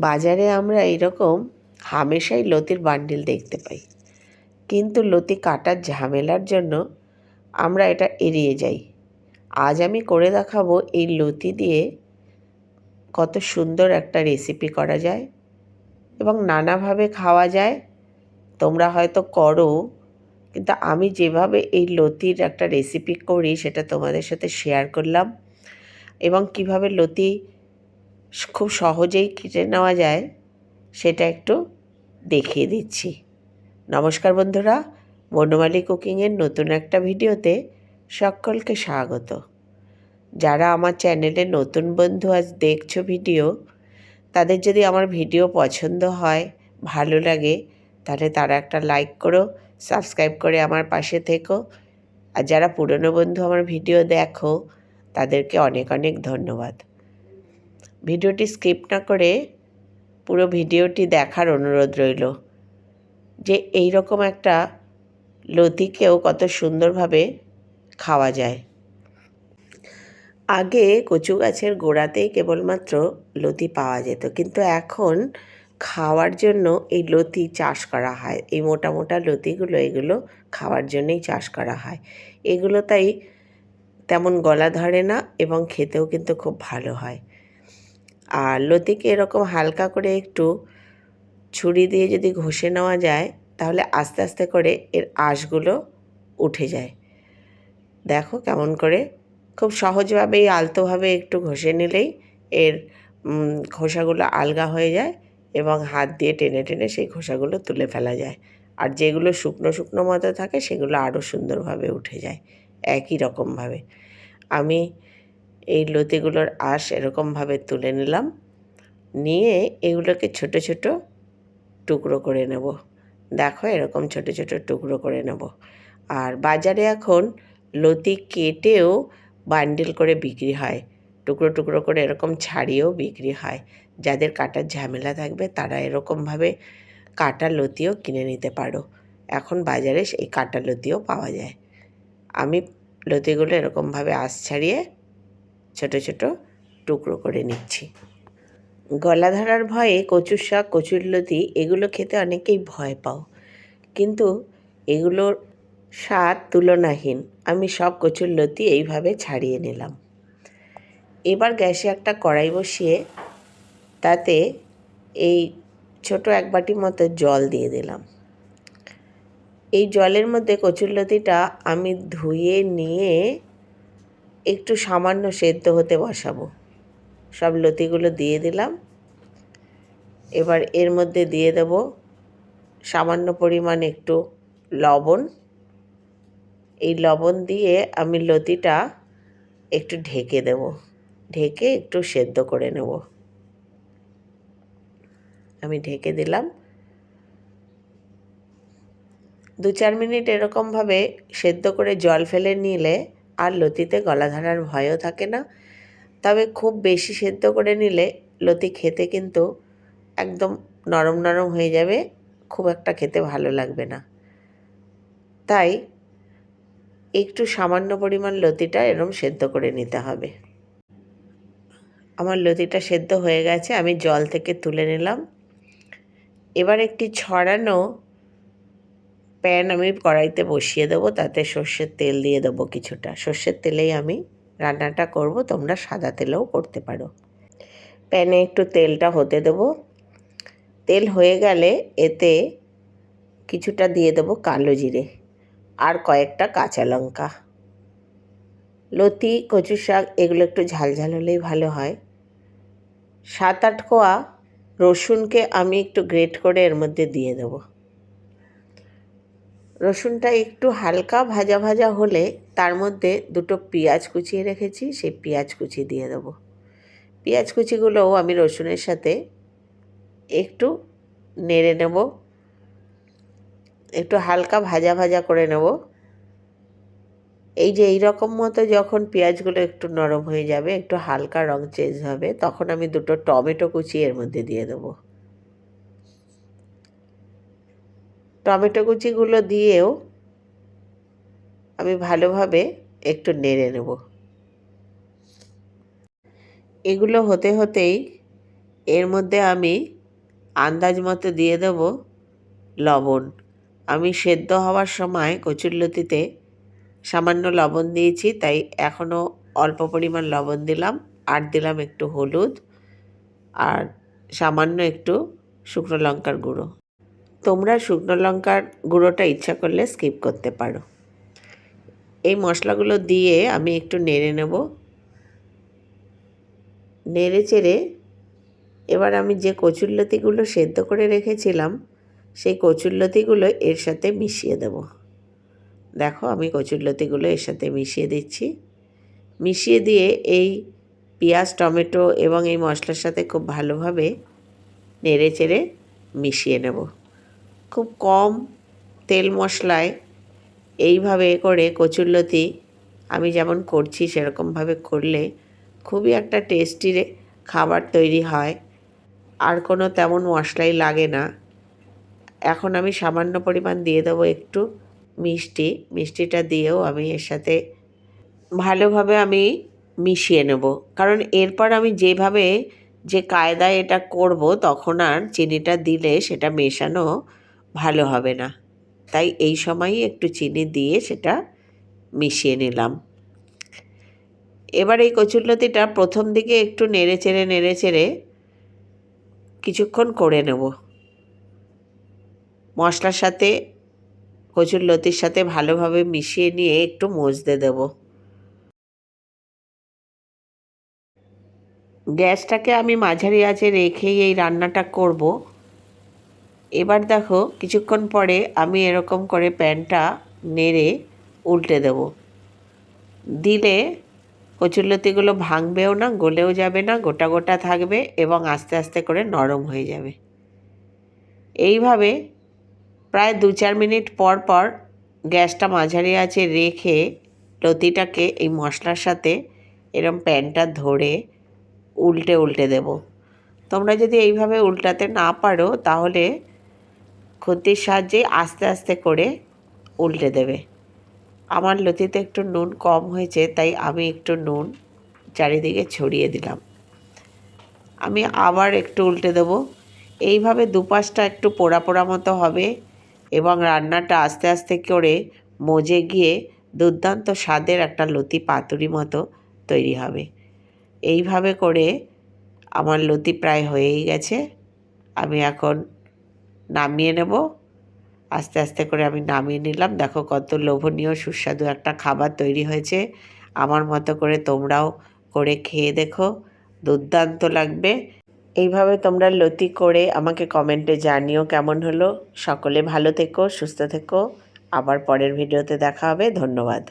বাজারে আমরা এরকম হামেশাই লতির বান্ডিল দেখতে পাই। কিন্তু লতি কাটার ঝামেলার জন্য আমরা এটা এড়িয়ে যাই। আজ আমি করে দেখাবো এই লতি দিয়ে কত সুন্দর একটা রেসিপি করা যায় এবং নানাভাবে খাওয়া যায়। তোমরা হয়তো করো, কিন্তু আমি যেভাবে এই লতির একটা রেসিপি করি সেটা তোমাদের সাথে শেয়ার করলাম এবং কীভাবে লতি খুব সহজেই কেটে নেওয়া যায়, সেটা একটু দেখিয়ে দিচ্ছি। নমস্কার বন্ধুরা বনমালী কুকিংয়ের নতুন একটা ভিডিওতে সকলকে স্বাগত। যারা আমার চ্যানেলে নতুন বন্ধু আজ দেখছ ভিডিও, তাদের যদি আমার ভিডিও পছন্দ হয়, ভালো লাগে, তাহলে তারা একটা লাইক করো, সাবস্ক্রাইব করে আমার পাশে থেকো। আর যারা পুরনো বন্ধু আমার ভিডিও দেখো, তাদেরকে অনেক অনেক ধন্যবাদ। ভিডিওটি স্কিপ না করে পুরো ভিডিওটি দেখার অনুরোধ রইল যে এই রকম একটা লতিকেও কত সুন্দরভাবে খাওয়া যায়। আগে কচু গাছের গোড়াতেই কেবলমাত্র লতি পাওয়া যেত, কিন্তু এখন খাওয়ার জন্য এই লতি চাষ করা হয়। এই মোটা মোটা লতিগুলো, এগুলো খাওয়ার জন্যই চাষ করা হয়। এগুলো তাই তেমন গলা ধরে না এবং খেতেও কিন্তু খুব ভালো হয়। আর লতিকে এরকম হালকা করে একটু ছুরি দিয়ে যদি ঘষে নেওয়া যায়, তাহলে আস্তে আস্তে করে এর আঁশগুলো উঠে যায়। দেখো কেমন করে। খুব সহজভাবেই, আলতোভাবে একটু ঘষে নিলেই এর খোসাগুলো আলগা হয়ে যায় এবং হাত দিয়ে টেনে টেনে সেই খোসাগুলো তুলে ফেলা যায়। আর যেগুলো শুকনো শুকনো মতো থাকে, সেগুলো আরও সুন্দরভাবে উঠে যায়। একই রকমভাবে। আমি এই লতিগুলোর আঁশ এরকমভাবে তুলে নিলাম। নিয়ে এগুলোকে ছোট ছোট টুকরো করে নেব। দেখো এরকম ছোট ছোট টুকরো করে নেব। আর বাজারে এখন লতি কেটেও বান্ডিল করে বিক্রি হয়। টুকরো টুকরো করে এরকম ছাড়িয়েও বিক্রি হয়। যাদের কাটার ঝামেলা থাকবে তারা এরকমভাবে কাটা লতিও কিনে নিতে পারো। এখন বাজারে সেই কাটা লতিও পাওয়া যায়। আমি লতিগুলো এরকমভাবে আঁশ ছাড়িয়ে ছোট ছোট টুকরো করে নিচ্ছি। গলা ধরার ভয়ে কচুর শাক, কচুর লতি, এগুলো খেতে অনেকেই ভয় পাও। কিন্তু এগুলোর স্বাদ তুলনাহীন। আমি সব কচুর লতি এইভাবে ছাড়িয়ে নিলাম। এবার গ্যাসে একটা কড়াই বসিয়ে তাতে এই ছোট এক বাটি মতো জল দিয়ে দিলাম। এই জলের মধ্যে কচুরলতিটা আমি ধুয়ে নিয়ে একটু সামান্য সেদ্ধ হতে বসাবো। সব লতিগুলো দিয়ে দিলাম। এবার এর মধ্যে দিয়ে দেব সামান্য পরিমাণ একটু লবণ। এই লবণ দিয়ে আমি লতিটা একটু ঢেকে দেব। ঢেকে একটু সেদ্ধ করে নেব। আমি ঢেকে দিলাম। দু চার মিনিট এরকমভাবে সেদ্ধ করে জল ফেলে নিলে আর লতিতে গলা ধরার ভয়ও থাকে না। তবে খুব বেশি সেদ্ধ করে নিলে লতি খেতে কিন্তু একদম নরম নরম হয়ে যাবে, খুব একটা খেতে ভালো লাগবে না। তাই একটু সামান্য পরিমাণ লতিটা এরম সেদ্ধ করে নিতে হবে। আমার লতিটা সেদ্ধ হয়ে গেছে, আমি জল থেকে তুলে নিলাম। এবার একটি ছড়ানো প্যান আমি কড়াইতে বসিয়ে দেবো, তাতে সর্ষের তেল দিয়ে দেবো কিছুটা। সর্ষের তেলেই আমি রান্নাটা করব, তোমরা সাদা তেলেও করতে পারো। প্যানে একটু তেলটা হতে দেবো। তেল হয়ে গেলে এতে কিছুটা দিয়ে দেবো কালো জিরে আর কয়েকটা কাঁচা লঙ্কা। লতি কচু শাক, এগুলো একটু ঝালঝাল হলেই ভালো হয়। সাত আট কোয়া রসুনকে আমি একটু গ্রেট করে এর মধ্যে দিয়ে দেবো। রসুনটা একটু হালকা ভাজা ভাজা হলে তার মধ্যে দুটো পেঁয়াজ কুচিয়ে রেখেছি, সেই পেঁয়াজ কুচি দিয়ে দেবো। পেঁয়াজ কুচিগুলোও আমি রসুনের সাথে একটু নেড়ে নেব। একটু হালকা ভাজা ভাজা করে নেব। এই যে এই রকম মতো যখন পেঁয়াজগুলো একটু নরম হয়ে যাবে, একটু হালকা রং চেঞ্জ হবে, তখন আমি দুটো টমেটো কুচি এর মধ্যে দিয়ে দেবো। টমেটো কুচিগুলো দিয়েও আমি ভালোভাবে একটু নেড়ে নেব। এগুলো হতে হতেই এর মধ্যে আমি আন্দাজ মতো দিয়ে দেব লবণ। আমি সেদ্ধ হওয়ার সময় কচুরলতিতে সামান্য লবণ দিয়েছি, তাই এখনও অল্প পরিমাণ লবণ দিলাম। আর দিলাম একটু হলুদ আর সামান্য একটু শুকনো লঙ্কার গুঁড়ো। তোমরা শুকনো লঙ্কার গুঁড়োটা ইচ্ছা করলে স্কিপ করতে পারো। এই মশলাগুলো দিয়ে আমি একটু নেড়ে নেব। নেড়ে চেড়ে এবার আমি যে কচুরলতিগুলো সেদ্ধ করে রেখেছিলাম, সেই কচুরলতিগুলো এর সাথে মিশিয়ে দেব। দেখো আমি কচুরলতিগুলো এর সাথে মিশিয়ে দিচ্ছি। মিশিয়ে দিয়ে এই পেঁয়াজ, টমেটো এবং এই মশলার সাথে খুব ভালোভাবে নেড়ে চেড়ে মিশিয়ে নেব। খুব কম তেল মশলায় এইভাবে করে কচুরলতি, আমি যেমন করছি সেরকমভাবে করলে খুবই একটা টেস্টি খাবার তৈরি হয়। আর কোনো তেমন মশলাই লাগে না। এখন আমি সামান্য পরিমাণ দিয়ে দেবো একটু মিষ্টি। মিষ্টিটা দিয়েও আমি এর সাথে ভালোভাবে আমি মিশিয়ে নেব। কারণ এরপর আমি যেভাবে যে কায়দায় এটা করব, তখন আর চিনিটা দিলে সেটা মেশানো ভালো হবে না। তাই এই সময়ই একটু চিনি দিয়ে সেটা মিশিয়ে নিলাম। এবার এই কচুরলতিটা প্রথম দিকে একটু নেড়ে চেড়ে নেড়ে চেড়ে কিছুক্ষণ করে নেব। মশলার সাথে কচুরলতির সাথে ভালোভাবে মিশিয়ে নিয়ে একটু মজতে দেব। গ্যাসটাকে আমি মাঝারি আঁচে রেখেই এই রান্নাটা করব। এবার দেখো, কিছুক্ষণ পরে আমি এরকম করে প্যানটা নেড়ে উল্টে দেব। দিলে কচুরলতিগুলো ভাঙবেও না, গলেও যাবে না, গোটা গোটা থাকবে এবং আস্তে আস্তে করে নরম হয়ে যাবে। এইভাবে প্রায় দু চার মিনিট পর পর গ্যাসটা মাঝারি আছে রেখে লতিটাকে এই মশলার সাথে এরম প্যানটা ধরে উল্টে উল্টে দেব। তোমরা যদি এইভাবে উল্টাতে না পারো, তাহলে খুন্তির সাহায্যে আস্তে আস্তে করে উল্টে দেবে। আমার লতিতে একটু নুন কম হয়েছে, তাই আমি একটু নুন চারিদিকে ছড়িয়ে দিলাম। আমি আবার একটু উল্টে দেবো। এইভাবে দুপাশটা একটু পোড়া পোড়া মতো হবে এবং রান্নাটা আস্তে আস্তে করে মজে গিয়ে দুর্দান্ত স্বাদের একটা লতি পাতুরি মতো তৈরি হবে। এইভাবে করে আমার লতি প্রায় হয়েই গেছে। আমি এখন নামিয়ে নেব। আস্তে আস্তে করে আমি নামিয়ে নিলাম। দেখো কত লোভনীয়, সুস্বাদু একটা খাবার তৈরি হয়েছে। আমার মতো করে তোমরাও করে খেয়ে দেখো। দুর্দান্ত লাগবে। এইভাবে তোমরা লতি করে আমাকে কমেন্টে জানিও কেমন হলো। সকলে ভালো থেকো, সুস্থ থেকো। আবার পরের ভিডিওতে দেখা হবে। ধন্যবাদ।